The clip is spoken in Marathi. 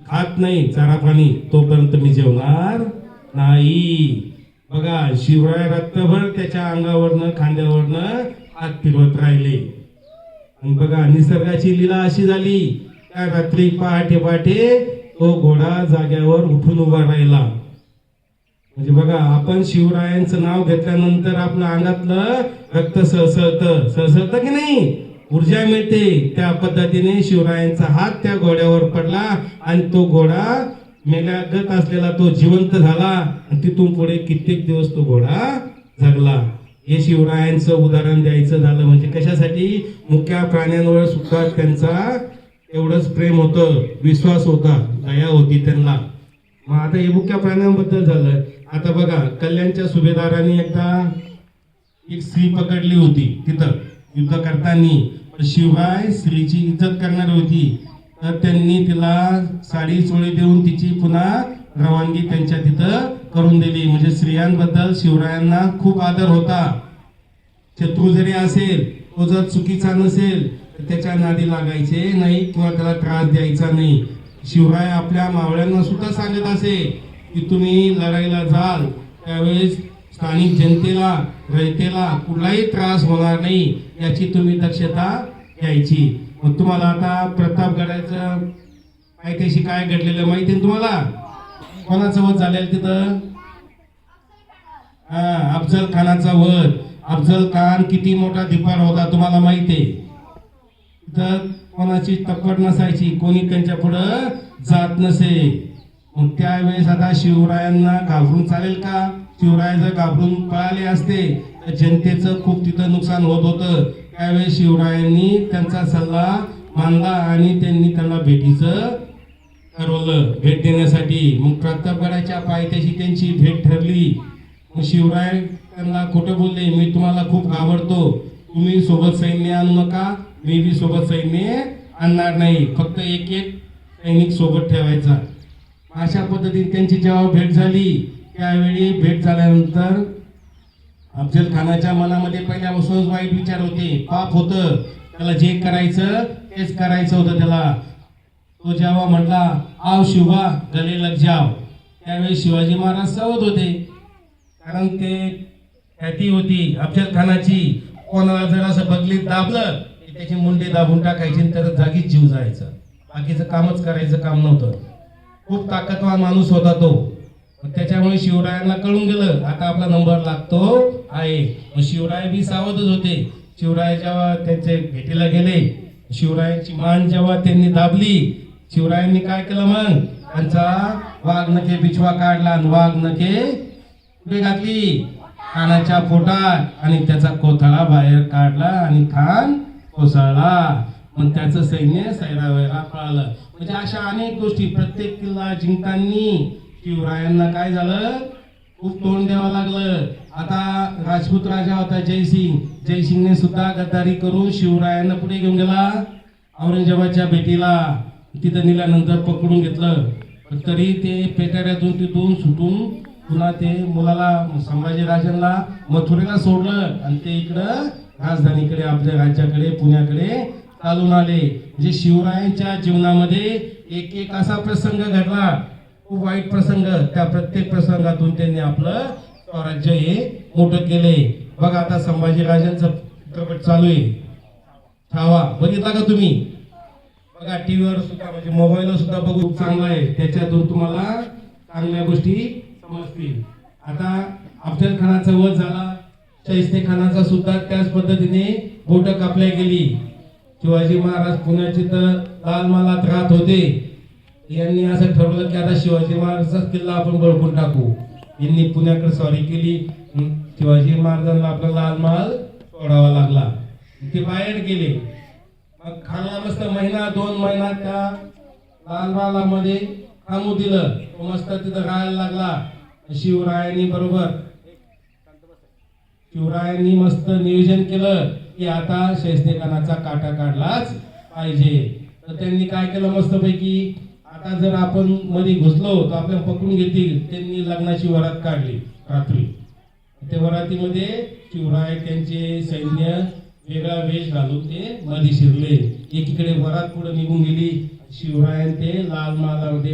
खात नाही चारा पाणी तोपर्यंत मी जेवणार नाही. बघा शिवराय रक्तभर त्याच्या अंगावरनं खांद्यावरनं हात फिरवत राहिले. आणि बघा निसर्गाची लीला अशी झाली. त्या रात्री पहाटे पहाटे तो घोडा जाग्यावर उठून उभा राहिला. म्हणजे बघा आपण शिवरायांचं नाव घेतल्यानंतर आपल्या अंगातलं रक्त सळसळतं. सळसळतं की नाही? ऊर्जा मिळते. त्या पद्धतीने शिवरायांचा हात त्या घोड्यावर पडला आणि तो घोडा मेल्यागत असलेला तो जिवंत झाला. आणि तिथून पुढे कित्येक दिवस तो घोडा जगला. हे शिवरायांचं उदाहरण द्यायचं झालं म्हणजे कशासाठी? मुख्या प्राण्यांवर सुद्धा त्यांचा एवढंच प्रेम होतं विश्वास होता दया होती त्यांना. मग आता हे मुख्या प्राण्यांबद्दल झालं. आता बघा कल्याणच्या सुभेदारांनी एकदा एक स्त्री पकडली होती तिथं युद्ध करताना. शिवाय स्त्रीची इज्जत करणार होती तर त्यांनी तिला साडी चोळी देऊन तिची पुन्हा रवानगी त्यांच्या तिथं करून दिली. म्हणजे स्त्रियांबद्दल शिवरायांना खूप आदर होता. शत्रू जरी असेल तो जर चुकीचा नसेल तर त्याच्या नादी लागायचे नाही किंवा त्याला त्रास द्यायचा नाही. शिवराय आपल्या मावळ्यांना सुद्धा सांगत असे की तुम्ही लढाईला जाल त्यावेळेस स्थानिक जनतेला रयतेला कुठलाही त्रास होणार नाही याची तुम्ही दक्षता यायची. मग तुम्हाला आता प्रतापगडाचं पायथ्याशी काय घडलेलं माहिती आहे तुम्हाला? कोणाचं वध झालेलं तिथं? हा अफजल खानाचा वध. अफजल खान किती मोठा धिपार होता तुम्हाला माहिती आहे. तर कोणाची तपट नसायची कोणी त्यांच्या पुढं जात नसे. मग त्यावेळेस आता शिवरायांना घाबरून चालेल का? शिवराय जर घाबरून पळाले असते तर जनतेचं खूप तिथं नुकसान होत होतं. त्यावेळेस शिवरायांनी त्यांचा सल्ला मानला आणि त्यांनी त्यांना भेटीचं ठरवलं. भेट देण्यासाठी. मग प्रतापगडाच्या पायथ्याशी त्यांची भेट ठरली. मग शिवराय त्यांना खोटं बोलले मी तुम्हाला खूप आवडतो. तुम्ही सोबत सैन्य आणू नका. मी बी सोबत सैन्य आणणार नाही. फक्त एक एक सैनिक सोबत ठेवायचा. अशा पद्धतीने त्यांची जेव्हा भेट झाली त्यावेळी भेट झाल्यानंतर अफजल खानाच्या मनामध्ये पहिल्यापासूनच वाईट विचार होते. पाप होतं. त्याला जे करायचं तेच करायचं होतं त्याला. तो जेव्हा म्हटला आव शिवा गले लग जाव त्यावेळी शिवाजी महाराज सावध होते. कारण ते ख्याती होती अफजल खानाची. कोणाला जर असं बगलीत दाबलं की त्याची मुंडे दाबून टाकायची तर जागीच जीव जायचा. बाकीचं कामच करायचं काम नव्हतं. खूप ताकदवान माणूस होता तो. त्याच्यामुळे शिवरायांना कळून गेलं. आता आपला नंबर लागतो आहे. मग शिवराय बी सावधच होते. शिवराय जेव्हा त्यांचे भेटीला गेले शिवरायांची मान जेव्हा त्यांनी दाबली शिवरायांनी काय केलं मग? त्यांचा वाघ नके बिछवा काढला आणि वाघ नके कुठे घातली. खानाच्या पोटात आणि त्याचा कोथळा बाहेर काढला आणि खान कोसळला. मग त्याचं सैन्य सैरावैरा पळालं. म्हणजे अशा अनेक गोष्टी प्रत्येक किल्ला जिंकताना शिवरायांना काय झालं? खूप तोंड द्यावं लागलं. आता राजपूत राजा होता जयसिंग जयसिंगने सुद्धा गद्दारी करून शिवरायांना पुढे घेऊन गेला. औरंगजेबाच्या भेटीला तिथं नेल्यानंतर पकडून घेतलं. तरी ते पेटाऱ्यातून तिथून सुटून पुन्हा ते मुलाला संभाजी राजांना मथुरेला सोडलं. आणि ते इकडं राजधानीकडे आपल्या राज्याकडे पुण्याकडे चालून आले. म्हणजे शिवरायांच्या जीवनामध्ये एक एक असा प्रसंग घडला. वाईट प्रसंग त्या प्रत्येक प्रसंगातून त्यांनी आपलं स्वराज्य हे मोठं केलंय. बघा आता संभाजी राजांचं चित्रपट चालू आहे. छावा बघितला का तुम्ही? बघा टीव्हीवर सुद्धा म्हणजे मोबाईलवर सुद्धा बघू चांगलं आहे. त्याच्यातून तुम्हाला चांगल्या गोष्टी समजतील. आता अफजल खानाचा वध झाला. शैस्ते खानाचा सुद्धा त्याच पद्धतीने बोट कापल्या गेली. शिवाजी महाराज पुण्याची तर लाल मालात राहत होते. यांनी असं ठरवलं की आता शिवाजी महाराजांचा किल्ला आपण बळकून टाकू. यांनी पुण्याकडे स्वारी केली. शिवाजी महाराजांना आपला लाल महाल सोडावा लागला. ते बाहेर गेले. मग खानला मस्त महिना दोन महिना त्या लाल महालामध्ये थांबू दिलं. तो मस्त तिथं राहायला लागला. शिवरायांनी बरोबर शिवरायांनी मस्त नियोजन केलं की आता शैस्तेखानाचा काटा काढलाच पाहिजे. तर त्यांनी काय केलं मस्तपैकी? आता जर आपण मध्ये घुसलो तर आपल्याला पकडून घेतील. त्यांनी लग्नाची वरात काढली रात्री. त्या वरातीमध्ये शिवराय त्यांचे सैन्य वेगळा वेश घालून ते मध्ये शिरले. एकीकडे वरात पुढे निघून गेली. शिवरायान ते लाल मालामध्ये